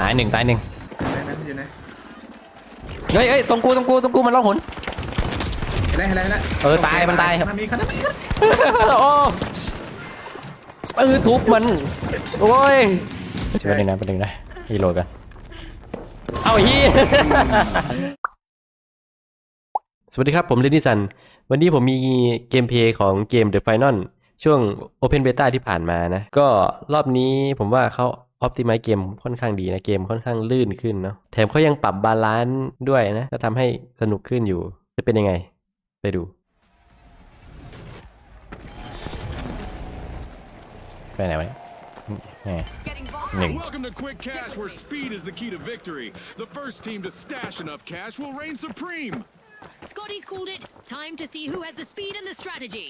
ตายหนึ่งตายหนึ่งไหนไหนมันอยู่ไหนเฮ้ยเฮ้ยตรงกูตรงกูตรงกูมันล่องหนเห็นแล้วเห็นแล้วเห็นแล้วเออตายมันตายครับมันมีขนาดนี้โอ้เออทุบมันโอ้ยช่วยหนึ่งนะเป็นหนึ่งนะฮีโร่กันเอาฮีสวัสดีครับผมเลนิสัน วันนี้ผมมีเกมเพลย์ของเกม The Final ช่วง Open Beta ที่ผ่านมานะ ก็รอบนี้ผมว่าเขา Optimize เกมค่อนข้างดีนะ เกมค่อนข้างลื่นขึ้นเนาะแถมเขายังปรับบาลานซ์ด้วยนะ ก็ทำให้สนุกขึ้นอยู่ จะเป็นยังไง ไปดู ไปไหนวะเนี่ยแหม Getting ball. หนึ่ง Welcome to Quick Cash, where speed is the key to victory. The first team to stash enough cash will reign supreme. Scotty's called it. Time to see who has the speed and the strategy.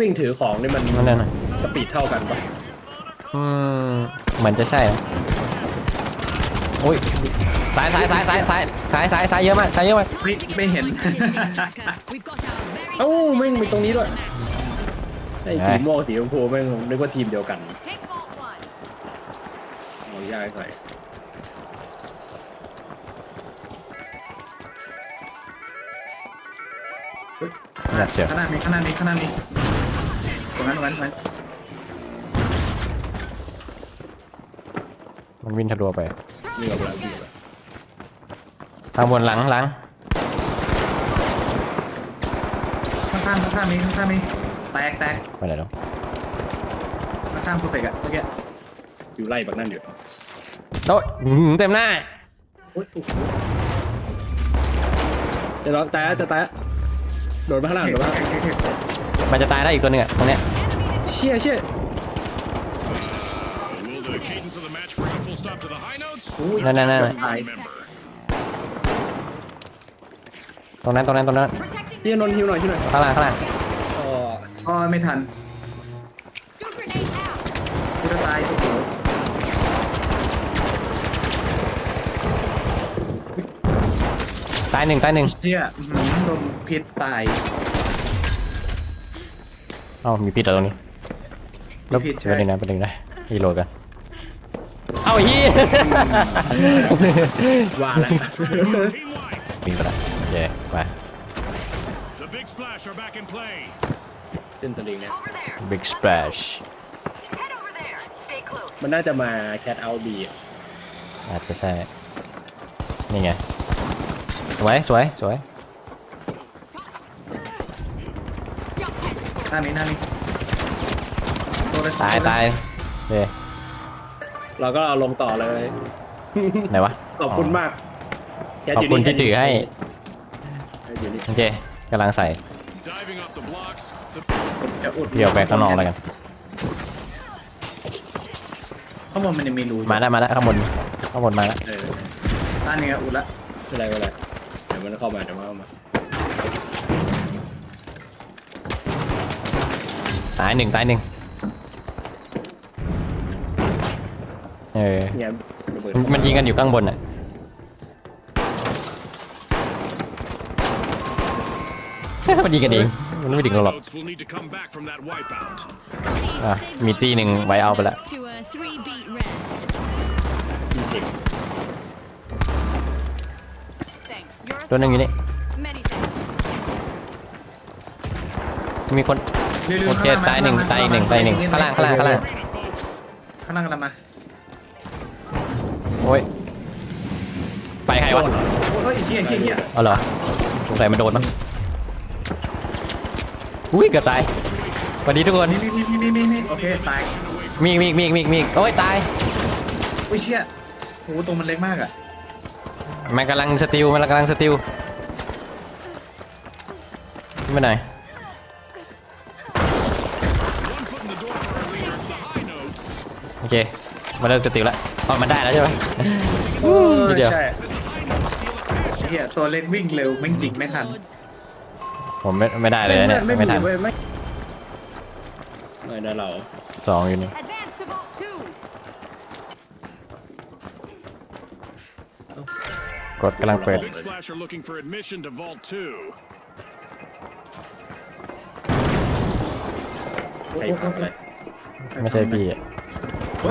วิ่งถือของนี่มันนั่นน่ะสปีดเท่ากันปะอืมเหมือนจะใช่นะโอ้ยสายสายสายสายสายสายสายสายเยอะมากสายเยอะมากไม่ไม่เห็น Statistics tracker. We've got our very เอ้า first แม่งมีตรงนี้ด้วย match. ไอ้สีม่วงสีชมพูแม่งนึกว่าทีมเดียวกัน Take vault one. เอายากใส่อยากเจอข้างหน้ามีข้างหน้ามีข้างหน้ามี ตรงนั้นตรงนั้นตรงนั้นมันวิ่งทะลวไปนี่กับเราดีกว่าทางบนหลังหลังข้างข้างข้างข้างมีข้างข้างมีแตกแตกไปไหนแล้วข้างข้างเพอร์เฟกต์อะเมื่อกี้อยู่ไล่บักนั่นอยู่โต๊ะอื้อหือเต็มหน้า โอ๊ยโอ้โหจะรอตายแล้วจะตายแล้วโดดมาข้างล่างโดดมาข้างล่าง มันจะตายได้อีกตัวหนึงอะตรงเนี้ยเชี่ยเชี่ย Will the cadence of the match bring a full stop to the high notes? อุ้ยนั่นนั่นนั่นตาย Remember, ตรงนั้นตรงนั้นตรงนั้น Protecting พี่นนท์ฮิวหน่อยฮิวหน่อยข้างล่างข้างล่างอ๋ออ๋อไม่ทัน Two grenades out. กูจะตายโอ้โหตายหนึ่งตายหนึ่งเชี่ยอื้อหือโดนพิษตายเอ้ามีพิษเหรอตรงนี้มีพิษใช่เป็นหนึ่งนะเป็นหนึ่งนะฮีโร่กันเอาฮีว่าแล้ว team wide. วิ่งไปละโอเคไป The big splash are back in play. ขึ้นสลิงเนี่ย Over there. big splash Head over there. Stay close. มันน่าจะมาแคทเอาบีอาจจะใช่นี่ไงสวยสวยสวย Jump head. หน้ามีหน้ามีตัวละตายตายเฮ้ยเราก็เอาลงต่อเลย ไหนวะขอบคุณมากแชทขอบยู่คุณนี่ที่ถือให้อยู่นี่โอเคกำลังใส่ Diving off the blocks. The จะอุดเดี๋ยวไปข้างนอกแล้วกัน ข้างบนมันยังมีรูอยู่มาแล้วมาแล้วข้างบนข้างบนมาแล้วเออด้านนี้ก็อุดละไม่เป็นไรไม่เป็นไรเดี๋ยวมันเข้ามาเดี๋ยวมันเข้ามา ตายหนึ่งตายหนึ่งเออเนี่ยระเบิดมันมันยิงกันอยู่ข้างบนอะมันยิงกันเองมันไม่ถึงเราหรอก high notes will need to come back from that wipeout. Scotty, Ah, they've mi got ti ning 20ไว้เอาไปละ minutes To a three beat rest. เก่ง Thanks. You're a ตัวหนึ่งอยู่นี่ Many thanks. มีคนเร็วๆ โอเคข้งล่ตายหนึ่งข้ตายอีกหนึ่งตายอีกหนึ่งข้างล่างข้างล่างข้างล่าง Arena, folks. ข้างล่างกำลังมาโอ้ยไปใครวะเฮ้ยเฮียเฮียเฮียเอาเหรอสงสัยมันโดนมั้งอุ้ยเกือบตายสวัสดีทุกคนนี่นี่นี่นี่นี่โอเคตายมีอีกมีอีกมีอีกมีอีกมีอีกโอ้ยตายอุ้ยเชี่ยโหตรงมันเล็กมากอะมันกำลังสติลมันกำลังสติลขึ้นไปไหนอย เค มาเริ่มสติลแล้วอ๋อมันได้แล้วใช่ไหมนิดเดียว ใช่เฮียตัวเล็กวิ่งเร็วไม่งยิงไม่ทัน Lords. ผมไม่ไม่ได้เลยเนี่ยไม่ไม่ทันเว้ยไม่ไม่ได้เราสองอยู่นี่ Advance to vault two. กดกำลังเปิด Big splash are looking for admission to Vault 2. ใครทำอะไรไม่ใช่พี่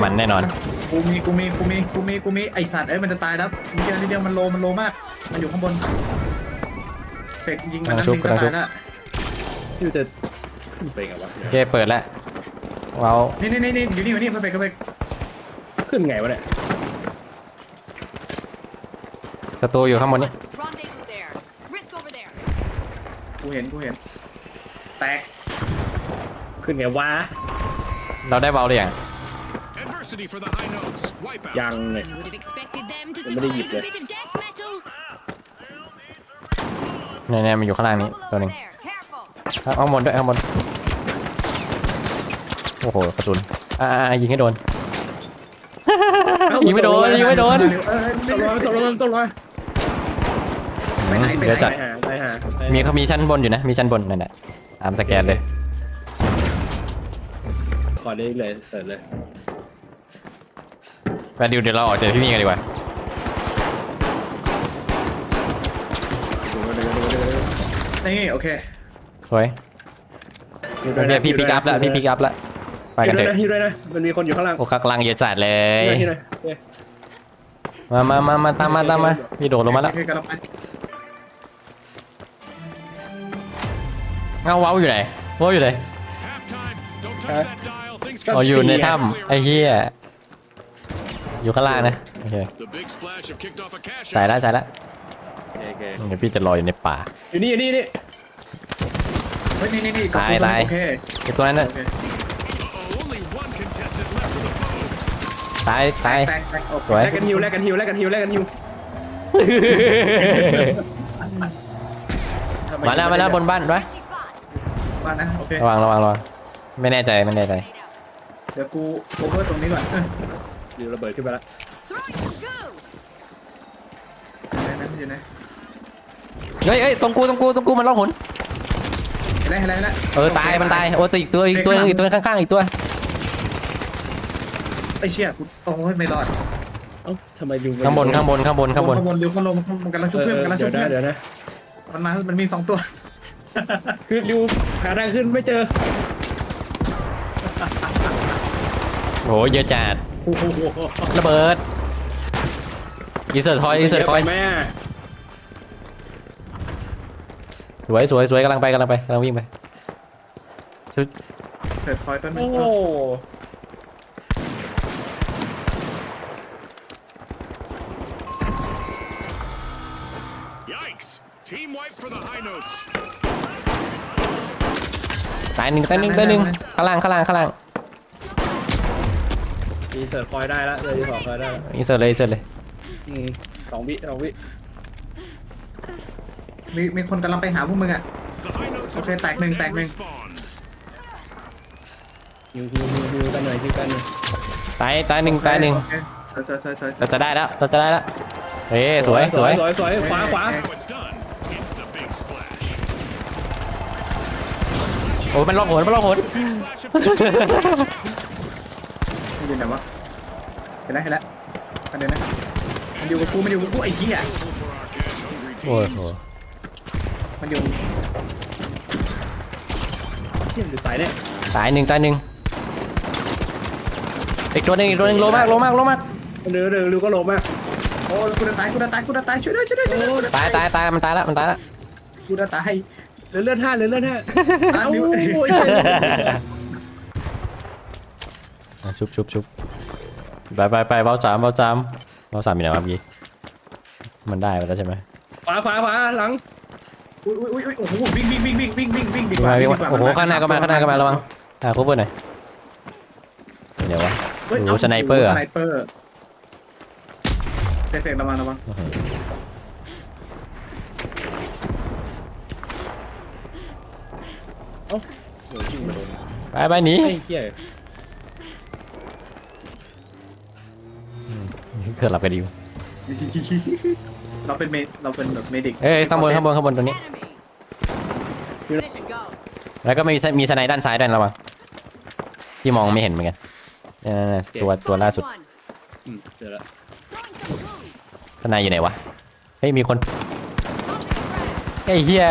มันแน่นอน กูมีกูมีกูมีกูมีกูมีไอสัตว์เอ้ยมันจะตายแล้วนิดเดียวนิดเดียวมันโลมันโลมาก มันอยู่ข้างบนเฟกยิงมันกำลันั่งนชุบ ยิงก็กำลังชุตาบยแล้วอยู่จะขึ้นไปไงวะโอเคเปิดแล้วเรานี่นี่นี่นี่อยู่นี่อยู่นี่มาเฟกก็เฟกขึ้นไงวะเนี่ยศัตรูอยู่ข้างบนนี้ Rendezvous there. Risk over there. กูเห็นกูเห็น แตกขึ้นไงวะเราได้เบาเลยอย่าง Adversity for the high notes. Wipeout. ยังเลย You would have expected them to Somebody survive hit a there. bit of death metal. เนี่ยๆมันอยู่ข้างล่างนี้ Trouble ตัวห over นึ่ง there. Careful. ข้างบนด้วยข้างบนโอ้โหกระสุนอ่าๆยิงให้โดน ยิงไม่โดนยิงไม่โดนเออสองร้อยสองร้อยต้องร้อยไปไหนไปไหนเดี๋ยวจัดไปหาไปหามีเขามีชั้นบนอยู่นะ มีชั้นบนนั่นแหละตามสแกนเลย ขอได้เลยเสิร์ชเลย ไปดิวเดี๋ยวเราออกจากที่นี่กันดีกว่านี่โอเคสวยโอเคพี่พิกอัพแล้วพี่พิกอัพแล้วไปกันเถฮิวด้วยอะนะฮิวด้วยนะมันมีคนอยู่ข้างล่างโอ้กำลังเยอะจัดเลยฮิวด้วยฮิวด้วยโอเคมามามามาตามมาตามมาพี่โดดลงมาแล้วโอเคกำลังไปเอ้าเว้าอยู่ไหนเว้าอยู่ไหน Halftime. Don't touch that dial. Things อ๋อ can อยู่ใน clear ถ้ำไอ้เหี้ย อยู่ข้างล่างนะโอเค The big splash have kicked off a cash ใส่ out. แล้วใส่แล้วโอเคโอเคเดี๋ยวพี่จะรออยู่ในป่า อยู่นี่อยู่นี่นี่เฮ้ยนี่นี่นี่ตายตาย โอเคไอ้ตัวนั้นน่ะโอเค Uh-oh, only one contestant left for the Pogues. ตายตาย แตกแตกโอเคสวย แลกกันฮิวแลกกันฮิวแลกกันฮิวแลกกันฮิวทำไมาแล้วมาแล้วบนบ้านวะ Risky spot. มานะโอเคระวังระวังระวังไม่แน่ใจไม่แน่ใจ เดี๋ยวกูโอเวอร์ตรงนี้ก่อนเออ ฮิวระเบิดขึ้นไปแล้ว Throwing some goo. ไหนนะอยู่ไหนเฮ้ยเฮ้ยตรงกูตรงกูตรงกูมันล่องหนเห็นแล้วเห็นแล้วเห็นแล้วเออตายมันตายโอ้ตัวอีกตัวอีกตัวหนึงอีกตัวข้างๆอีกตัวไอ้เชี่ยกูโอ้ยไม่รอดเอ้าทำไมดูข้างบนข้างบนข้างบนข้างบนข้างบนเดี๋ยวข้างลงมันกำลังชุบเออเพื่อนเอมันอกำลังเดี๋ชุยบวนะเพื่อนเดี๋ยวนะ มันมามันมีสองตัวคือริวขาทางขึ้นไม่เจอโหเยอะจัด โอ้โหระเบิดอินเสิร์ตคอยอินเสิร์ตคอยแม่สวยสวยสวยกำลังไปกำลังไปกำลังวิ่งไปชุดเสร็จคอยแป๊บนึโอ้งโห Yikes. Team wipe for the high notes. ตายหนึ่งตายหนึ่งตายหนึ่งข้างล่างข้างล่างข้างล่าง มีเสิร์ฟคอยได้แล้วเลยสองคอยได้แล้วอินเสิร์ตเลยอินเสิร์ตเลยอืมสองวิสองวิมีมีคนกำลังไปหาพวกมึงอะ The high notes have Okay, tag recovered name, and tag name. respawned. ฮิวฮิวฮิวฮิวกันหน่อยฮิวกันหน่อยตายตายหนึ่งตายหนึ่งโอเคสวยสวยสวยสวยเราจะได้แล้วเราจะได้แล้วเฮ้ยสวยสวยสวยสวยขวาขวา How it's done. It's the big splash. โอ้ยมันล่องหนมันล่องหน Big splash of cash. มัน อยู่ไหนวะเห็นแล้วเห็นแล้วอันเดียวนะมันอยู่กับกูมันอยู่กับกูไอ้เหี้ย Available for our cash hungry โอ้ย teams. โหมันอยู่เที่ยมดูสายเนี่ยตายหนึ่งตายหนึ่งอีกตัวหนึ่งอีกตัวหนึ่งโลมากโลมากโลมากเร็วเร็วริวก็ลงมากโอ้กูจะตายกูจะตายกูจะตายช่วยด้วยช่วยด้วยช่วยด้วยกูจะตายตายตายมันตายแล้วมันตายแล้วกูจะตายเหลือเลือดห้าเหลือเลือดห้า ตายเอ้านิ้ว โอ้ยอะ ชุบชุบชุบไปไปไปเบาสามเบาสามเบาสามมีไหนวะเมื่อกี้มันได้ไปแล้วใช่ไหมขวาขวาขวาหลังอุ้ยอุ้ยอุ้ยโอ้โหวิ่งวิ่งวิ่งวิ่งวิ่งวิ่งวิ่งดีวิ่กงว่ามาวิ่งดีมากว่าโอ้โหข้างหน้าก็มาข้างหน้าก็มาระวังอ่าคบเบอร์หน่อยเดี๋ยววะเฮ้ยโอ้โหสไนเปอร์อะสไนเปอร์เฟกๆระวังระวังเอ้าโดนยิงมาโดนไปไปหนีไอ้เหี้ย เกิดหลับไปดิวเราเป็นเมดเราเป็นแบบเมดิกเอ้ยข้างบนข้างบนข้างบนตัวนี้ Enemy. Position go. แล้วก็มีมีสไนด์ด้านซ้ายด้วยระวังที่มองไม่เห็นเหมือนกันนั่นๆๆตัวตัวล่าสุด One. อืมเจอแล้ว Throwing some goo. สไนด์อยู่ไหนวะเฮ้ยมีคนไอ้เฮีย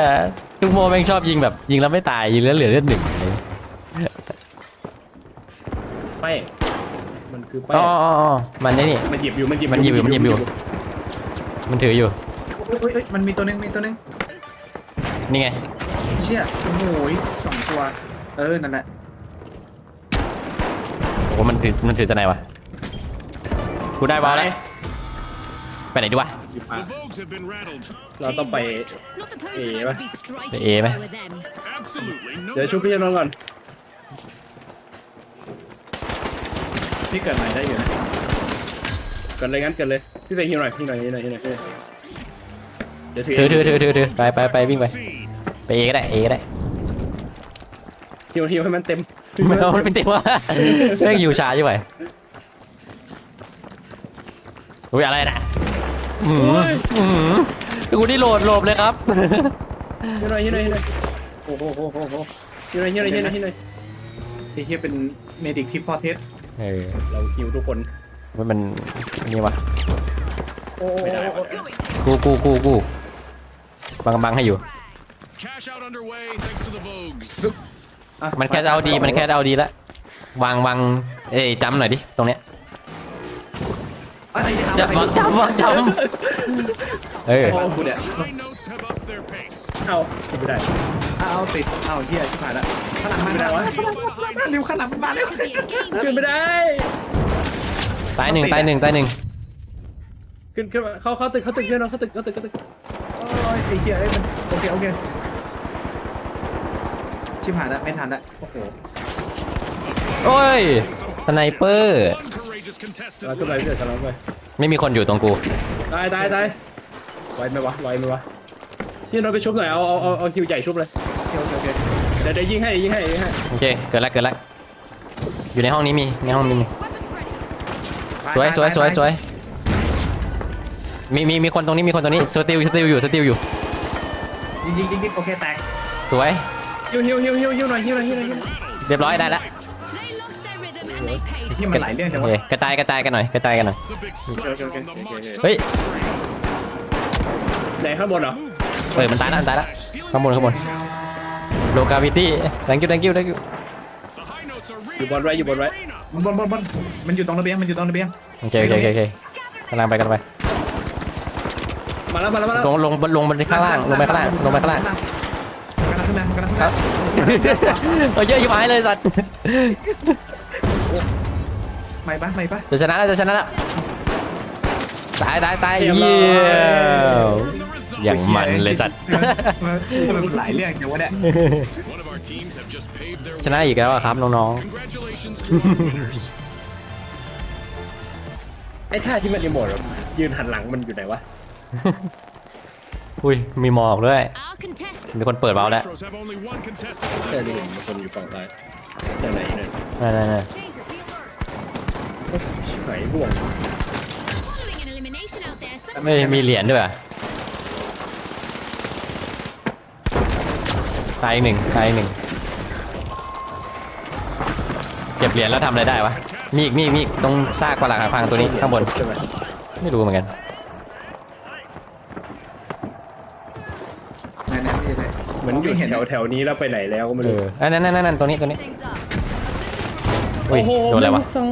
ทุกโมแม่งชอบยิงแบบ ยิงแล้วไม่ตายยิงแล้วเหลือเลือดหนึ่งอะไรป้ายมัน คือป้ายอ๋ออ๋ออ๋อมันนี่นี่ มันหยิบอยู่มันหยิบมันหยิบอยู่มันหยิบอยู่ มันถืออยู่ เฮ้ยเฮ้ยเฮ้ยมันมีตัวหนึงมีตัวหนึงนี่ไง เชี่ยโอ้โหสองตัว เออนั่นแหละโอ้โหมันถือ มันถือจะไหนวะ กูได้บอลแล้วไปไหนดีวะ หยิบมา The Vogues have been rattled. เราต้องไป Not the pose Eh, that I va. would be striking Eh, if va. I were them. Absolutely no. เดี๋ยวชุบพี่จะนอนก่อน พี่เกิดใหม่ได้อยู่นะเกิดเลยงั้นเกิดเลยพี่ไปฮิวหน่อยพี่หน่อยฮิวหน่อยฮิวหน่อยฮิวหน่อยเดี๋ยวถือถือถือถือถือถือไปไปไปวิ่งไปไปเอก็ได้เอก็ได้ฮิวฮิวให้มันเต็มไม่เอามันเป็นเต็มว่าแม่งอยู่ช้าใช่ไหมอุ้ยอะไรนะอืมอืมกูนี่โหลดโหลบเลยครับฮิวหน่อยฮิวหน่อยฮิวหน่อยโอ้โหโอ้โหโอ้โหฮิวหน่อยฮิวหน่อยฮิวหน่อยฮิวหน่อยไอ้เฮียเป็นเมดิกที่ฟอร์เทส เออเราฮิวทุกคน มันมันนี่วะไม่ได้วะกูกูกูกูบังบังให้อยู่ Cash out underway thanks to the Vogues. มันแค่เอาดีมันแค่เอาดีละวางวางเอ้ยจำหน่อยดิตรงเนี้ย ไอ้ไอ้จะไอ้วางจำวางจำเออไอ้กูเนี่ย High notes have upped their pace. เอาฮิวไม่ได้เอาติดเอาเฮียชิบหายละข้างหลังมาไม่ได้วะข้างหลังมาข้างหลังมาเร็วข้างหลังมันมาเร็ว Could be a game ขึ้นไม่ changer. ได้ตายหนึ่งตายหนึ่งตายหนึ่งขึ้นขึ้นมาเข้าเข้าตึกเข้าตึกเพื่อนเราเข้าตึกเข้าตึกเข้าตึกโอ้ยไอ้เฮียไอ้มันโอเคโอเคชิบหายละไม่ทันละโอ้โหโอ้ย Some สไนเปอร์ uncourageous contestant เราขึ้นไปเพื่อนกำลังไปไม่มีคนอยู่ตรงกู ตายตายตายไหวไหมวะไหวไหมวะพี่นอนไปชุบหน่อยเอาเอาเอาเอาคิวใหญ่ชุบเลยโอเคโอเคโอเคเดี๋ยวเดี๋ยวยิงให้ยิงให้ยิงให้โอเค เกิดแล้วเกิดแล้วอยู่ในห้องนี้มี ในห้องนี้มีสวยสวยสวยสวยมีมีมีคนตรงนี้มีคนตรงนี้สติลสติลอยู่สติลอยู่ ยิงยิงยิงยิงโอเคแตกสวยฮิวฮิวฮิวฮิวฮิวหน่อยฮิวหน่อยฮิวหน่อยฮิวหน่อยเรียบร้อยได้แล้ว and they ไอ้ paid เฮียมันหลายเรื่องจังโอวะ เคกระจายกระจายกันหน่อยกระจายกันหน่อย The big splasher on the march to เฮ้ยไหนข้างบนเหรอเฮ้ยมันตายแล้วมันตายแล้วข้างบนข้างบนโลกาวิตี้ thank you thank you thank you The high notes are อยู่บนไว้อยู่บนไว้ arena. บนบนบนบนมันอยู่ตรงระเบียงมันอยู่ตรงระเบียงโอเคโอเคโอเคโอเคกำลังไปกำลังไปมาแล้วมาแล้วมาแล้วลงลงลงไปข้างล่างลงไปข้างล่างลงไปข้างล่างกำลังขึ้นมากำลังขึ้นครัมาบเออเยอะอยู่หายเลยสัตว์ ไม่ปะไม่ปะจะชนะแล้วจะชนะแล้วตายตายตายเรียบร้เยี่อยยม The result. อย่างมันเลยสัตว์มันหลายเรื่องจังวะเนี่ย One of our teams have just paved their ชนะอีกแล้วอะครับน้อง Congratulations to our winners. ไอ้ท่าที่มันรีโมทอะยืนหันหลังมันอยู่ไหนวะๆอุ้ยมีหมอกด้วย Our contestant มีคนเปิดเบาแล้ว Retros have only one contestant แต่ left. นี่มีคนอยู่ฝั่งซ้ายแต่ไหนเนี่ยนั่น นั่นบ่วง following an elimination out there. Some ไม่มีเหรียญด้วยอตายอีกหนึ่งตายอีกหนึ่งเก็บเหรียญแล้วทำอะไรได้วะ มีอีกมีอีกมีอีกตรงซากปลักหักพังตัวนี้ข้างบน ใช่ไหมไม่รู้เหมือนกันไหนไหนไม่เหมือนอยู่แถวแถวๆนี้แล้วไปไหนแล้วก็ไม่เอรู้ออันนั้นนั่นนั่นตัวนี้ตัวนี้อุ้ยโดนอะไรวะซอง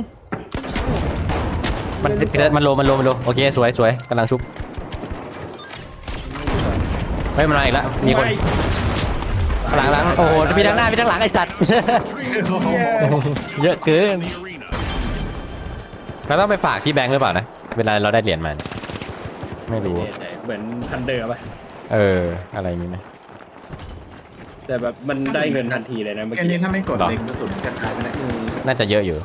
มันมันโลมันโลมันโลโอเคสวยสวยกำลังชุบเฮ้ยมันมาอีกแล้วมีคนหลังหลังโอ้โหมีทั้งหน้ามีทั้งหลังไอ้สัตว์เยอะเกิน The arena. เราต้องไปฝากที่แบงค์หรือเปล่านะเวลาเราได้เหรียญมาเนี่ยไม่รู้แน่ใจเหมือนทันเดอร์ป่ะเอออะไรอย่างนี้ไหมแต่แบบมันได้เงินทันทีเลยนะเมื่อเกมกี้นี้ถ้าไม่กดเล็งกระสุนจะตายไปแล้วน่าจะเยอะอยู่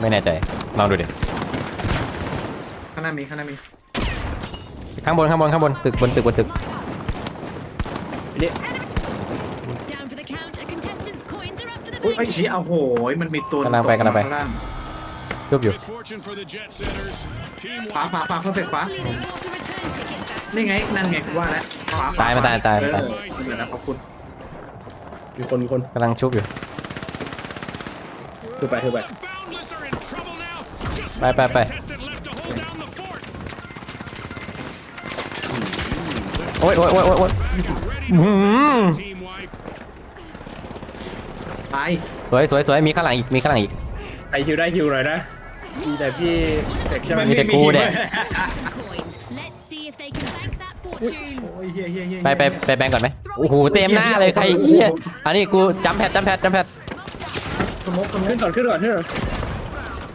ไม่แน่ใจลองดูดิ ข้างหน้ามีข้างหน้ามีข้างบนข้างบนข้างบนตึกบนตึกบนตึกนี่ down for the count. A contestant's coins are up for the อุ้ยไอ้ big. ชี้เอาโหยมันมีตัวกำลังไปกำลังไป ข้าล่างชุบอยู่ Misfortune for the Jet Setters. Team ขวาขวาขวาเพอร์เฟกขวา Hopefully they bought a return ticket back. นี่ไงนั่นไงกูว่าแล้วขวาขวตายมาตายตายเออตายเดี๋ยวนะขอบคุณมีคนมีคนกำลังชุบอยู่ คือไปคือไป Boundless are in trouble now. Just ไปไปไป contestant left to hold down the fort. โอ้ยโอ้ยโอ้ยโอ้ยโอ้ย Ready to Mm. team wipe. ตายสวยสวยสวยมีข้างหลังอีกมีข้างหลังอีก ใครฮิวได้ฮิวหน่อยนะมีแต่พี่เด็กใช่ไหมมีแต่กูเนี่ย Some coins. Let's see if they can bank that fortune. โอ้ยเฮียเฮียเฮียไปไปไปแบงก์ก่อนไหมโอ้โหเต็มหน้าเลยใครเหี้ยอันนี้กูจัมแพดจัมแพดจัมแพดสมกสมกขึ้นก่อนขึ้นก่อนขึ้นก่อน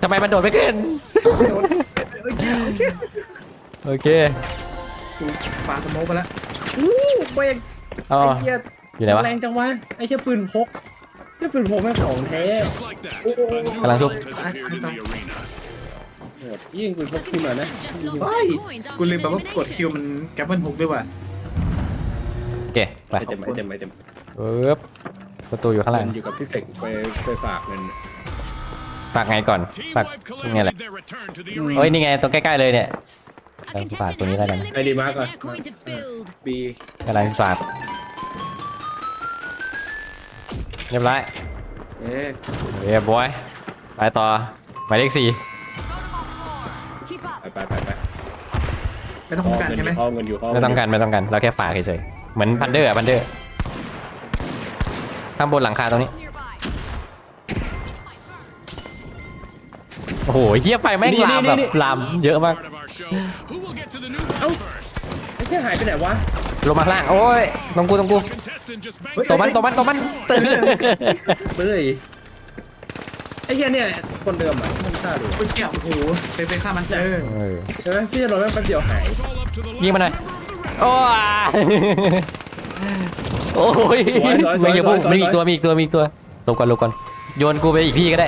ทำไมมันโดดไม่ขึ้นโอเค กูปาสมกไปแล้วอู้เบรกอ๋อไอ้เหี้ยอยู่ไหนวะ แรงจังวะไอ้เหี้ยปืนพกไอ้ปืนพกแม่งของแท้ Just like that, a new Kalang vault Sub. has appeared in the arena. โหดยิ่งปืนพกขึ้นมานะ Just lost เฮ้ย their coins กู after ลืมไปว่ากดคิว elimination. มันแกปเปิลฮุกด้วยว่ะโอเคไปไอเต็มไอเต็มไอเต็มปึ๊บประตูอยู่ข้างหลังเงินอยู่กับพี่เฟกไปไปฝากเงินฝากไงก่อน Team ฝาก Wipe ยังไงแหละ collected their return to the เฮ้ย arena. นี่ไงตรงใกล้ ๆ เลยเนี่ย A Đang contestant phạt của has như thế been này. Đây đi, eliminated Mark and ơi. their coins have spilled. บีอะไรฝากเรียบร้อยเอ๊ะเรียบร้อยไปต่อหมายเลขสี่ไปไปไปไปไม่ต้องคุ้มกันใช่ไหมห้องเงินอยู่ห้องไม่ต้องกันไม่ต้องกันเราแค่ฝากเฉยๆเหมือนพันเดอร์อะพันเดอร์ข้างบนหลังคาตรงนี้โอ้โหเฮียไฟแม่งลามแบบลามเยอะมาก Part of our show. Who will get to the new vault first? ไอ้เหี้ยหายไปไหนวะลงมาข้างล่างโอ้ยตรงกูตรงกู Contestant just banked ตัวมันตัวมันตัวมันเบ้ยไอ้เหี้ยเนี่ยคนเดิมอะมันฆ่าดูโอ้ยเกี่ยวโอ้โหไปไปฆ่ามันเออเออใช่ไหมพี่จะโดนแม่งแป๊บเดียวหาย It's all up to the ยิง last มาหน่อย member of the red โอ้ยโอ้ยไม่อย่าพูดมีอีกตัวมีอีกตัวมีอีกตัวหลบก่อนหลบก่อนโยนกูไปอีกที่ก็ได้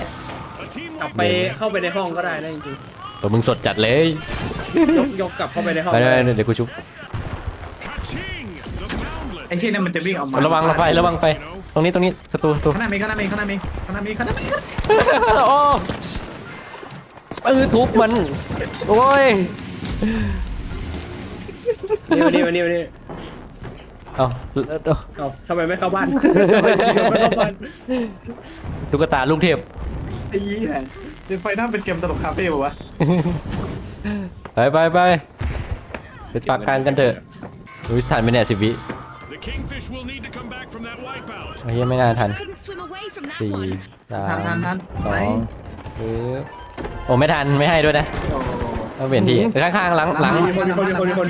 A team กลับ wipe ไปเข้าไปในห้องก็ได้นะจริง ตัวมึงสดจัดเลยๆยกยกกลับเข้าไปในห้องไปไปไปเดี๋ยวกูชุบ Kaching! The boundless ไอ้ที่นั่นมันจะวิ่งออกมาระวังระไฟระวังไฟ ตรงนี้ตรงนี้ศัตรูศัตรูข้างหน้ามีข้างหน้ามีข้างหน้ามีข้างหน้ามีข้างหน้ามีโอ้เออทุบมัน โอ้ยนี่วันนี้วันนี้วันนี้เอาเอาเอ้าทำไมไม่เข้าบ้านทำไมไม่เข้าบ้านตุ๊กตาลูกเทพไอ้ยี่ ห้เดนไฟน่าเป็นเกมตลกคาเฟ่ป่าวะไปไปไปไปปากกลางกันเถอะรู้ทันไหมเนี่ยสิบวิ The kingfish will need to come back from that wipeout. ไอ้เหี้ยไม่น่าทัน Couldn't swim away from that สี่ one. สาทันทันมทันสอไหนงปึ๊บโอ้ไม่ทันไม่ให้ด้วยนะโอ้ต้องเปลี่ยนที่ข้างๆหลังหลังมีคนมีคนมีคนมีคน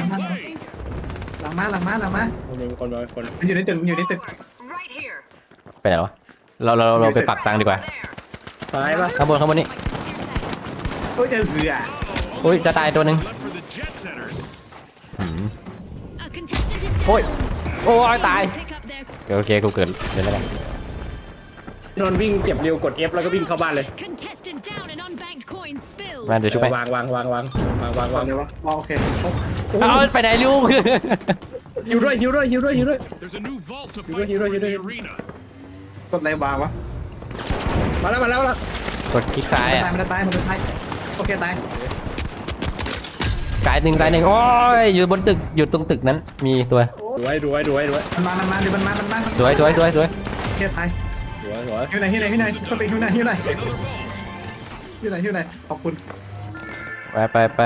หลังมาหลังมาหลังมามีคนมีคนมันอยู่ในตึกมันอยู่ในตึกไปไหนวะเราเราเราไปปักตังดีกว่า ซ้ายปะข้างบนข้างบนนี่ โอ้ยเจอเหือโอ้ยจะตายตัวหนึ่ง Left for the jet setters. A contestant is Ôi. down. โอ้ยตาย Pick up their โอเคกูเกิดเดี๋ยวแล้วกันนอนวิ่งเก็บเร็วกด F แล้วก็วิ่งเข้าบ้านเลย contestant down and unbanked coins spilled. มาเดี๋ยวชุบไปวางวางวางวางวางวางวางเดี๋ยววะอ๋อโอเคโอ้เอาไปไหนลูกหิวด้วยหิวด้วยหิวด้วยหิวด้วย There's a new vault to You fight don't- you for don't- in you the don't- arena. กดอะไรวางวะมาแล้วมาแล้วมาแล้วกดคลิกซ้ายตายอะมันจะตายมันจะตาย โอเคตายกายหนึ่งกายหนึ่งโอ้ยอยู่บนตึกอยู่ตรงตึกนั้น มีตัวดูไว้ดูไว้ดูไว้ดูไว้มันมามันมาเดี๋ยวมันมามันมาสวยสวยสวยสวยโอเคตายดูไว้ดูไว้หิวไหนหิวไหนหิวไหนเข้าไปหิวไหนหิวไหน Another vault. หิวไหนหิวไหนขอบคุณไปไปไป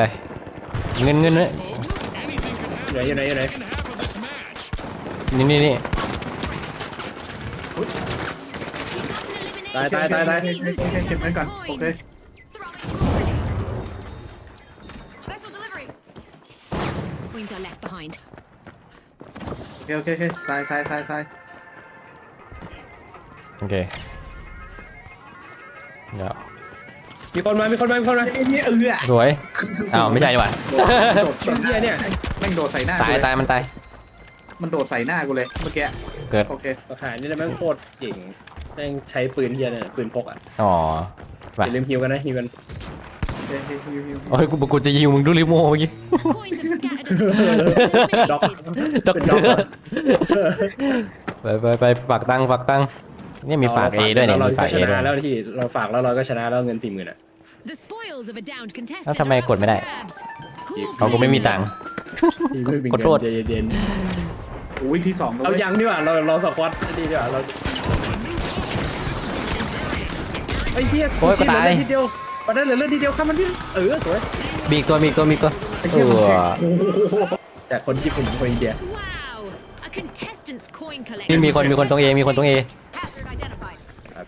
เงินเงินเนี่ย Folks, anything could อยู่ happen ไหนอยู่ไหนอยู่ไหน in half of this match. นี่นี่นี่ตายตายตายตาย See who's picked up Chụp those con. Ok. coins. Special are left behind. โอเคโอเคโอเคตายตายตายตายโอเคเดี๋ยวมีคนมา มีคนมา มีคนมาไอ้เนี่ยเออสวยอ้าวไม่ใช่ดีกว่าโดดเฮียเนี่ยแม่งโดดใส่หน้าตายตายมันตายมันโดดใส่หน้ากูเลยเมื่อกี้เกิดโอเคทหารนี่แม่งโคตรเก่งแม่งใช้ปืนเฮียเนี่ยปืนพกอะอ๋ออไปย่าลืมฮิวกันนะฮิวกันเฮ้ยเฮ้ยฮิวฮิวโอ้ยกูกูจะยิงมึงดูริโมเมื่อกี้ Coins have scattered as the contestant ด็อก eliminated. ด็อกเป็นด็อกเหรอไปไปไปฝากตังค์ฝากตังค์เนี่ยมีฝากเอด้วยเนี่ยเรามีฝากก็ชเอด้วนะย แล้วที่เราฝากแล้วเราก็ชนะแล้วเงินสี่หมื่นอะ The spoils of a downed contestant แล้วทำไม are up กดไม่ได้ for grabs. Who will เขากูไม่มีตังค์ ที่ไม่มีขอเงิโทษ นใจเย็นอุ้ยที่สองๆแล้วเอาเว้ยยังดีกว่าเราเราสควอตดีดีกว่าเราไอ้เหี้ยโอ้ยชิก็ตาย เหลือทีเดียวมาได้เหลือเลือดทีเดียวข้ามมันพี่เออสวยมีอีกตัวมีอีกตัวมีอีกตัวไอ้ เชี่ยมันเจ๋งเออแต่คนญี่ปุ่นคนอินเดีย Wow. A contestant's coin collection. นี่มีคนมีคนตรงเอมีคนตรงเอ Hazard identified.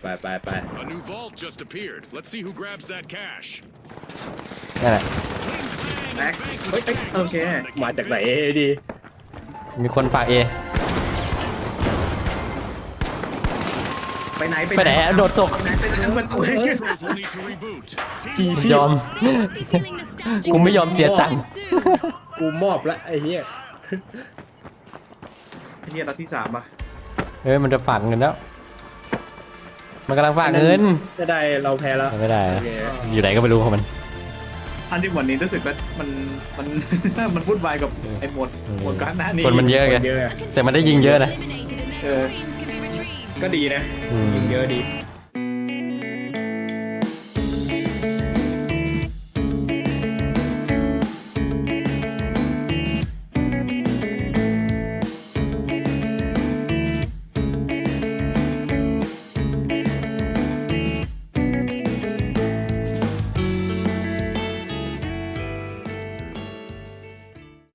ไปไปไปไป A new vault just appeared. Let's see who grabs that cash. นั่นแหละแม็กเฮ้ยเฮ้ยโอเค มาจากไหนดี มีคนฝากเอ ไปไหนไปไหนอะโดดตกไปไหนไปไหนมันเอาเลย Controls will need to reboot. พี Team ชียอม They won't be feeling nostalgic. กูไม่ยอมเสียตังค์ soon. กูมอบละไอ้เหี้ยไอ้เฮียเราที่สามป่ะเฮ้ยมันจะฝากเงินแล้ว มันกำลังฝากเงิน จะได้เราแพ้แล้วไม่ได้โอนะเคอยู่ไหนก็ไม่รู้ของมัน อันที่หมวดนี้รู้สึกว่ามันมันมันวุ่นวายกับไอ้หมวดหมวดการหน้านี้คนมันเยอะไงเยอะแต่มันได้ยิงเยอะนะ Eliminated and Uh, ก็ดีนะอืมยิงเยอะดี Their